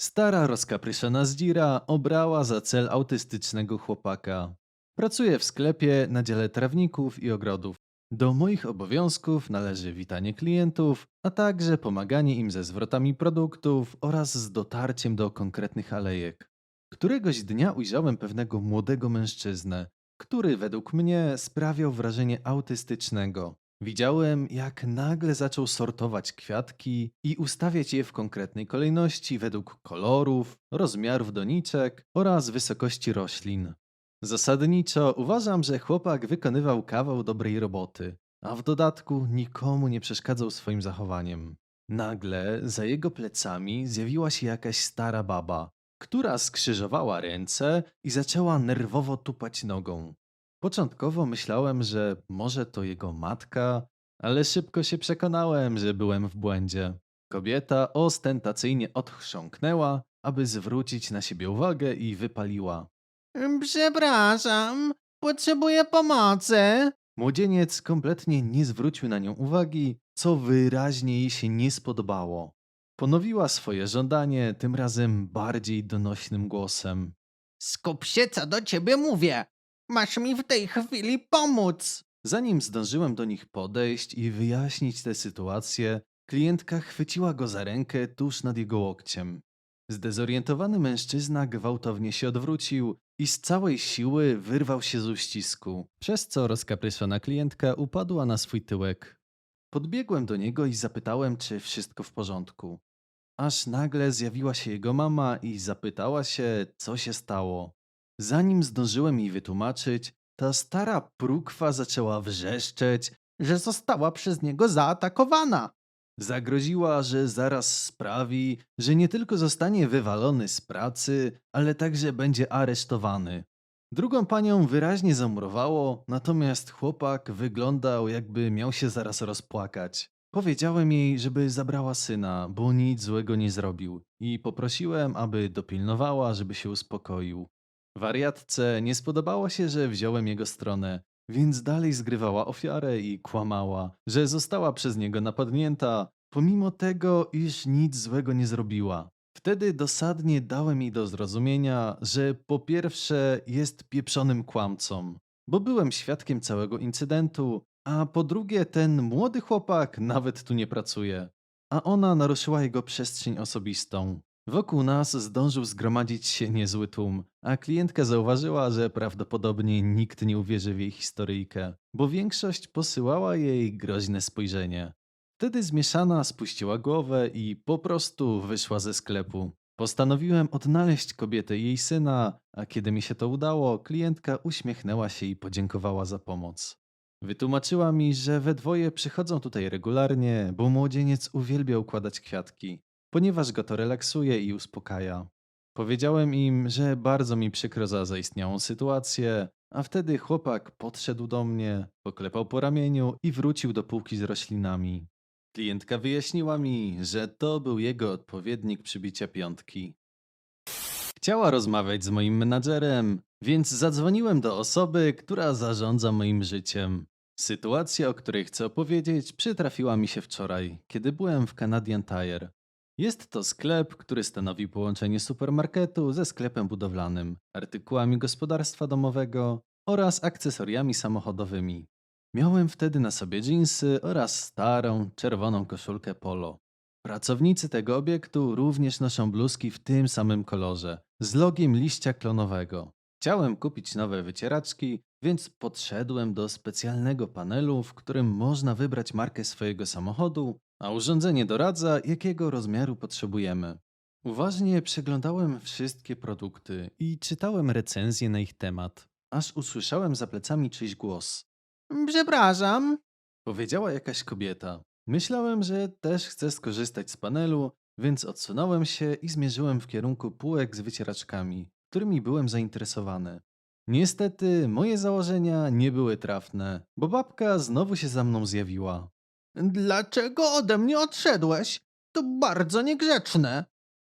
Stara rozkapryszona zdzira obrała za cel autystycznego chłopaka. Pracuję w sklepie na dziale trawników i ogrodów. Do moich obowiązków należy witanie klientów, a także pomaganie im ze zwrotami produktów oraz z dotarciem do konkretnych alejek. Któregoś dnia ujrzałem pewnego młodego mężczyznę, który według mnie sprawiał wrażenie autystycznego. Widziałem, jak nagle zaczął sortować kwiatki i ustawiać je w konkretnej kolejności według kolorów, rozmiarów doniczek oraz wysokości roślin. Zasadniczo uważam, że chłopak wykonywał kawał dobrej roboty, a w dodatku nikomu nie przeszkadzał swoim zachowaniem. Nagle za jego plecami zjawiła się jakaś stara baba, która skrzyżowała ręce i zaczęła nerwowo tupać nogą. Początkowo myślałem, że może to jego matka, ale szybko się przekonałem, że byłem w błędzie. Kobieta ostentacyjnie odchrząknęła, aby zwrócić na siebie uwagę i wypaliła. Przepraszam, potrzebuję pomocy. Młodzieniec kompletnie nie zwrócił na nią uwagi, co wyraźnie jej się nie spodobało. Ponowiła swoje żądanie, tym razem bardziej donośnym głosem. Skup się, co do ciebie mówię. Masz mi w tej chwili pomóc. Zanim zdążyłem do nich podejść i wyjaśnić tę sytuację, klientka chwyciła go za rękę tuż nad jego łokciem. Zdezorientowany mężczyzna gwałtownie się odwrócił i z całej siły wyrwał się z uścisku, przez co rozkapryszona klientka upadła na swój tyłek. Podbiegłem do niego i zapytałem, czy wszystko w porządku. Aż nagle zjawiła się jego mama i zapytała się, co się stało. Zanim zdążyłem jej wytłumaczyć, ta stara prukwa zaczęła wrzeszczeć, Że została przez niego zaatakowana. Zagroziła, że zaraz sprawi, że nie tylko zostanie wywalony z pracy, ale także będzie aresztowany. Drugą panią wyraźnie zamurowało, natomiast chłopak wyglądał, jakby miał się zaraz rozpłakać. Powiedziałem jej, żeby zabrała syna, bo nic złego nie zrobił, i poprosiłem, aby dopilnowała, żeby się uspokoił. Wariatce nie spodobało się, że wziąłem jego stronę, więc dalej zgrywała ofiarę i kłamała, że została przez niego napadnięta, pomimo tego, iż nic złego nie zrobiła. Wtedy dosadnie dałem jej do zrozumienia, że po pierwsze jest pieprzonym kłamcą, bo byłem świadkiem całego incydentu, a po drugie ten młody chłopak nawet tu nie pracuje, a ona naruszyła jego przestrzeń osobistą. Wokół nas zdążył zgromadzić się niezły tłum, a klientka zauważyła, że prawdopodobnie nikt nie uwierzy w jej historyjkę, bo większość posyłała jej groźne spojrzenie. Wtedy zmieszana spuściła głowę i po prostu wyszła ze sklepu. Postanowiłem odnaleźć kobietę i jej syna, a kiedy mi się to udało, klientka uśmiechnęła się i podziękowała za pomoc. Wytłumaczyła mi, że we dwoje przychodzą tutaj regularnie, bo młodzieniec uwielbia układać kwiatki, ponieważ go to relaksuje i uspokaja. Powiedziałem im, że bardzo mi przykro za zaistniałą sytuację, a wtedy chłopak podszedł do mnie, poklepał po ramieniu i wrócił do półki z roślinami. Klientka wyjaśniła mi, że to był jego odpowiednik przybicia piątki. Chciała rozmawiać z moim menadżerem, więc zadzwoniłem do osoby, która zarządza moim życiem. Sytuacja, o której chcę opowiedzieć, przytrafiła mi się wczoraj, kiedy byłem w Canadian Tire. Jest to sklep, który stanowi połączenie supermarketu ze sklepem budowlanym, artykułami gospodarstwa domowego oraz akcesoriami samochodowymi. Miałem wtedy na sobie dżinsy oraz starą, czerwoną koszulkę polo. Pracownicy tego obiektu również noszą bluzki w tym samym kolorze, z logiem liścia klonowego. Chciałem kupić nowe wycieraczki, więc podszedłem do specjalnego panelu, w którym można wybrać markę swojego samochodu, a urządzenie doradza, jakiego rozmiaru potrzebujemy. Uważnie przeglądałem wszystkie produkty i czytałem recenzje na ich temat, aż usłyszałem za plecami czyjś głos. Przepraszam. Powiedziała jakaś kobieta. Myślałem, że też chcę skorzystać z panelu, więc odsunąłem się i zmierzyłem w kierunku półek z wycieraczkami, którymi byłem zainteresowany. Niestety, moje założenia nie były trafne, bo babka znowu się za mną zjawiła. Dlaczego ode mnie odszedłeś? To bardzo niegrzeczne.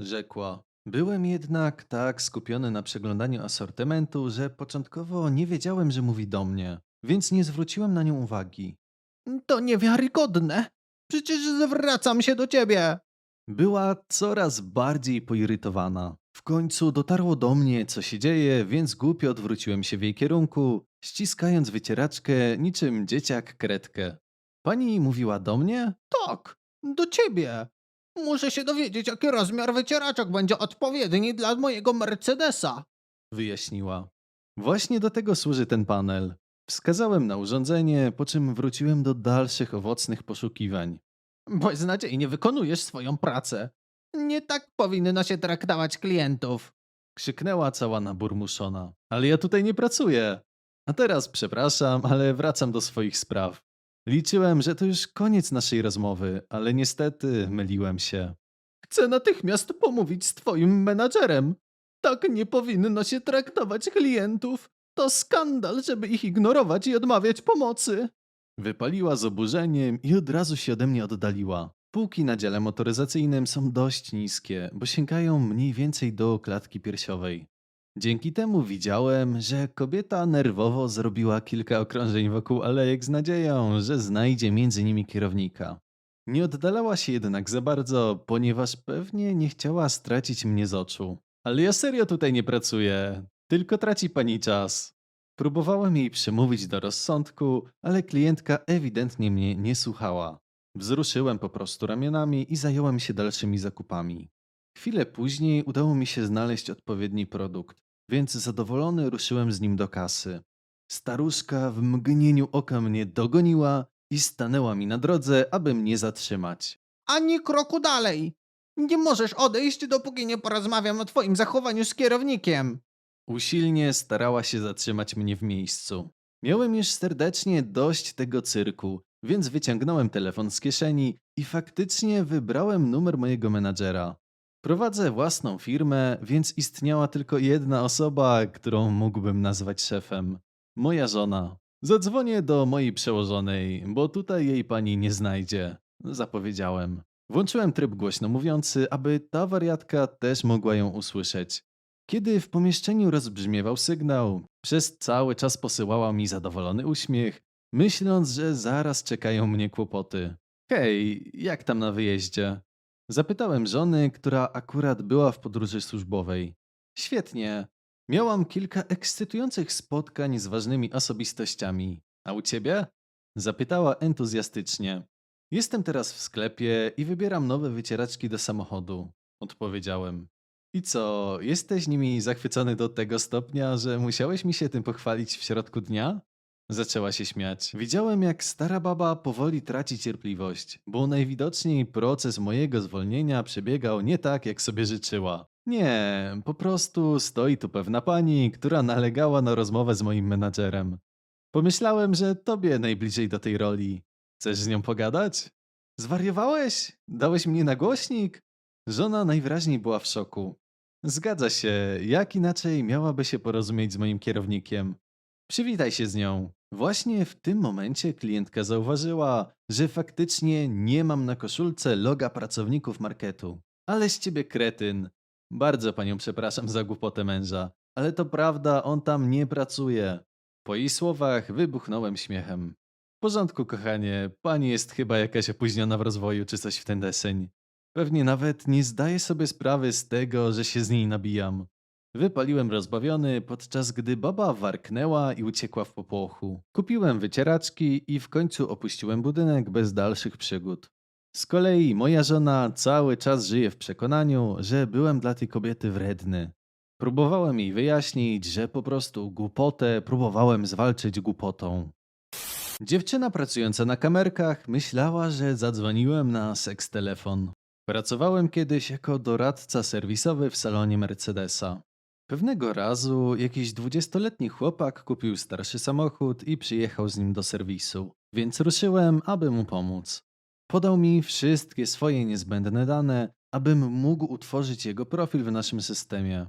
Rzekła. Byłem jednak tak skupiony na przeglądaniu asortymentu, że początkowo nie wiedziałem, że mówi do mnie, więc nie zwróciłem na nią uwagi. To niewiarygodne. Przecież zwracam się do ciebie. Była coraz bardziej poirytowana. W końcu dotarło do mnie, co się dzieje, więc głupio odwróciłem się w jej kierunku, ściskając wycieraczkę niczym dzieciak kredkę. Pani mówiła do mnie? Tak, do ciebie. Muszę się dowiedzieć, jaki rozmiar wycieraczek będzie odpowiedni dla mojego Mercedesa. Wyjaśniła. Właśnie do tego służy ten panel. Wskazałem na urządzenie, po czym wróciłem do dalszych owocnych poszukiwań. Beznadziejnie wykonujesz swoją pracę. Nie tak powinno się traktować klientów. Krzyknęła cała naburmuszona. Ale ja tutaj nie pracuję. A teraz przepraszam, ale wracam do swoich spraw. Liczyłem, że to już koniec naszej rozmowy, ale niestety myliłem się. Chcę natychmiast pomówić z twoim menadżerem. Tak nie powinno się traktować klientów. To skandal, żeby ich ignorować i odmawiać pomocy. Wypaliła z oburzeniem i od razu się ode mnie oddaliła. Półki na dziale motoryzacyjnym są dość niskie, bo sięgają mniej więcej do klatki piersiowej. Dzięki temu widziałem, że kobieta nerwowo zrobiła kilka okrążeń wokół alejek z nadzieją, że znajdzie między nimi kierownika. Nie oddalała się jednak za bardzo, ponieważ pewnie nie chciała stracić mnie z oczu. Ale ja serio tutaj nie pracuję, tylko traci pani czas. Próbowałem jej przemówić do rozsądku, ale klientka ewidentnie mnie nie słuchała. Wzruszyłem po prostu ramionami i zająłem się dalszymi zakupami. Chwilę później udało mi się znaleźć odpowiedni produkt, więc zadowolony ruszyłem z nim do kasy. Staruszka w mgnieniu oka mnie dogoniła i stanęła mi na drodze, aby mnie zatrzymać. Ani kroku dalej. Nie możesz odejść, dopóki nie porozmawiam o twoim zachowaniu z kierownikiem. Usilnie starała się zatrzymać mnie w miejscu. Miałem już serdecznie dość tego cyrku, więc wyciągnąłem telefon z kieszeni i faktycznie wybrałem numer mojego menadżera. Prowadzę własną firmę, więc istniała tylko jedna osoba, którą mógłbym nazwać szefem. Moja żona. Zadzwonię do mojej przełożonej, bo tutaj jej pani nie znajdzie. Zapowiedziałem. Włączyłem tryb głośno mówiący, aby ta wariatka też mogła ją usłyszeć. Kiedy w pomieszczeniu rozbrzmiewał sygnał, przez cały czas posyłała mi zadowolony uśmiech, myśląc, że zaraz czekają mnie kłopoty. Hej, jak tam na wyjeździe? Zapytałem żony, która akurat była w podróży służbowej. Świetnie. Miałam kilka ekscytujących spotkań z ważnymi osobistościami. A u ciebie? Zapytała entuzjastycznie. Jestem teraz w sklepie i wybieram nowe wycieraczki do samochodu. Odpowiedziałem. I co, jesteś nimi zachwycony do tego stopnia, że musiałeś mi się tym pochwalić w środku dnia? Zaczęła się śmiać. Widziałem, jak stara baba powoli traci cierpliwość, bo najwidoczniej proces mojego zwolnienia przebiegał nie tak, jak sobie życzyła. Nie, po prostu stoi tu pewna pani, która nalegała na rozmowę z moim menadżerem. Pomyślałem, że tobie najbliżej do tej roli. Chcesz z nią pogadać? Zwariowałeś? Dałeś mnie na głośnik? Żona najwyraźniej była w szoku. Zgadza się, jak inaczej miałaby się porozumieć z moim kierownikiem? Przywitaj się z nią. Właśnie w tym momencie klientka zauważyła, że faktycznie nie mam na koszulce loga pracowników marketu. Ale z ciebie kretyn. Bardzo panią przepraszam za głupotę męża, ale to prawda, on tam nie pracuje. Po jej słowach wybuchnąłem śmiechem. W porządku, kochanie, pani jest chyba jakaś opóźniona w rozwoju czy coś w ten deseń. Pewnie nawet nie zdaje sobie sprawy z tego, że się z niej nabijam. Wypaliłem rozbawiony, podczas gdy baba warknęła i uciekła w popłochu. Kupiłem wycieraczki i w końcu opuściłem budynek bez dalszych przygód. Z kolei moja żona cały czas żyje w przekonaniu, że byłem dla tej kobiety wredny. Próbowałem jej wyjaśnić, że po prostu głupotę próbowałem zwalczyć głupotą. Dziewczyna pracująca na kamerkach myślała, że zadzwoniłem na seks telefon. Pracowałem kiedyś jako doradca serwisowy w salonie Mercedesa. Pewnego razu jakiś dwudziestoletni chłopak kupił starszy samochód i przyjechał z nim do serwisu, więc ruszyłem, aby mu pomóc. Podał mi wszystkie swoje niezbędne dane, abym mógł utworzyć jego profil w naszym systemie.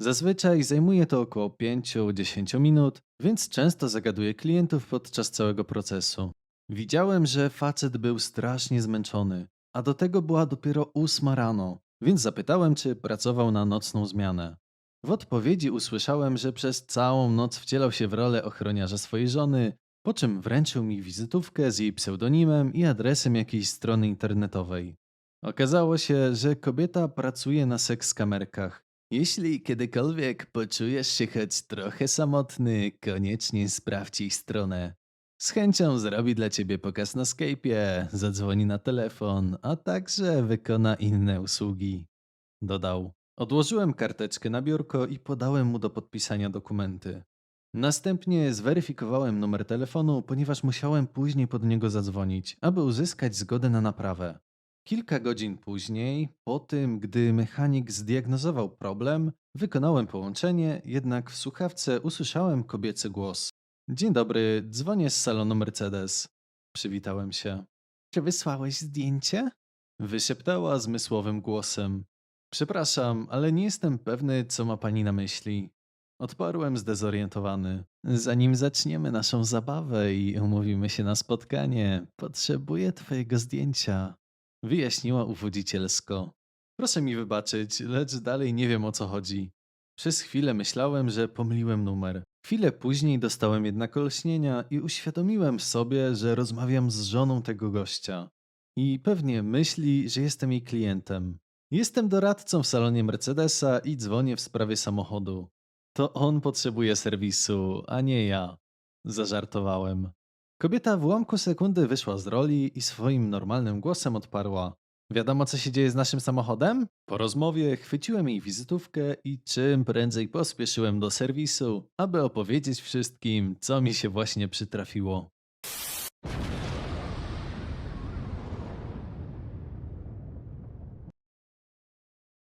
Zazwyczaj zajmuje to około 5-10 minut, więc często zagaduję klientów podczas całego procesu. Widziałem, że facet był strasznie zmęczony, a do tego była dopiero ósma rano, więc zapytałem, czy pracował na nocną zmianę. W odpowiedzi usłyszałem, że przez całą noc wcielał się w rolę ochroniarza swojej żony, po czym wręczył mi wizytówkę z jej pseudonimem i adresem jakiejś strony internetowej. Okazało się, że kobieta pracuje na sekskamerkach. Jeśli kiedykolwiek poczujesz się choć trochę samotny, koniecznie sprawdź ich stronę. Z chęcią zrobi dla ciebie pokaz na Skype'ie, zadzwoni na telefon, a także wykona inne usługi. Dodał. Odłożyłem karteczkę na biurko i podałem mu do podpisania dokumenty. Następnie zweryfikowałem numer telefonu, ponieważ musiałem później pod niego zadzwonić, aby uzyskać zgodę na naprawę. Kilka godzin później, po tym, gdy mechanik zdiagnozował problem, wykonałem połączenie, jednak w słuchawce usłyszałem kobiecy głos. Dzień dobry, dzwonię z salonu Mercedes. Przywitałem się. Czy wysłałeś zdjęcie? Wyszeptała zmysłowym głosem. Przepraszam, ale nie jestem pewny, co ma pani na myśli. Odparłem zdezorientowany. Zanim zaczniemy naszą zabawę i umówimy się na spotkanie, potrzebuję twojego zdjęcia. Wyjaśniła uwodzicielsko. Proszę mi wybaczyć, lecz dalej nie wiem o co chodzi. Przez chwilę myślałem, że pomyliłem numer. Chwilę później dostałem jednak olśnienia i uświadomiłem sobie, że rozmawiam z żoną tego gościa. I pewnie myśli, że jestem jej klientem. Jestem doradcą w salonie Mercedesa i dzwonię w sprawie samochodu. To on potrzebuje serwisu, a nie ja. Zażartowałem. Kobieta w ułamku sekundy wyszła z roli i swoim normalnym głosem odparła. Wiadomo, co się dzieje z naszym samochodem? Po rozmowie chwyciłem jej wizytówkę i czym prędzej pospieszyłem do serwisu, aby opowiedzieć wszystkim, co mi się właśnie przytrafiło.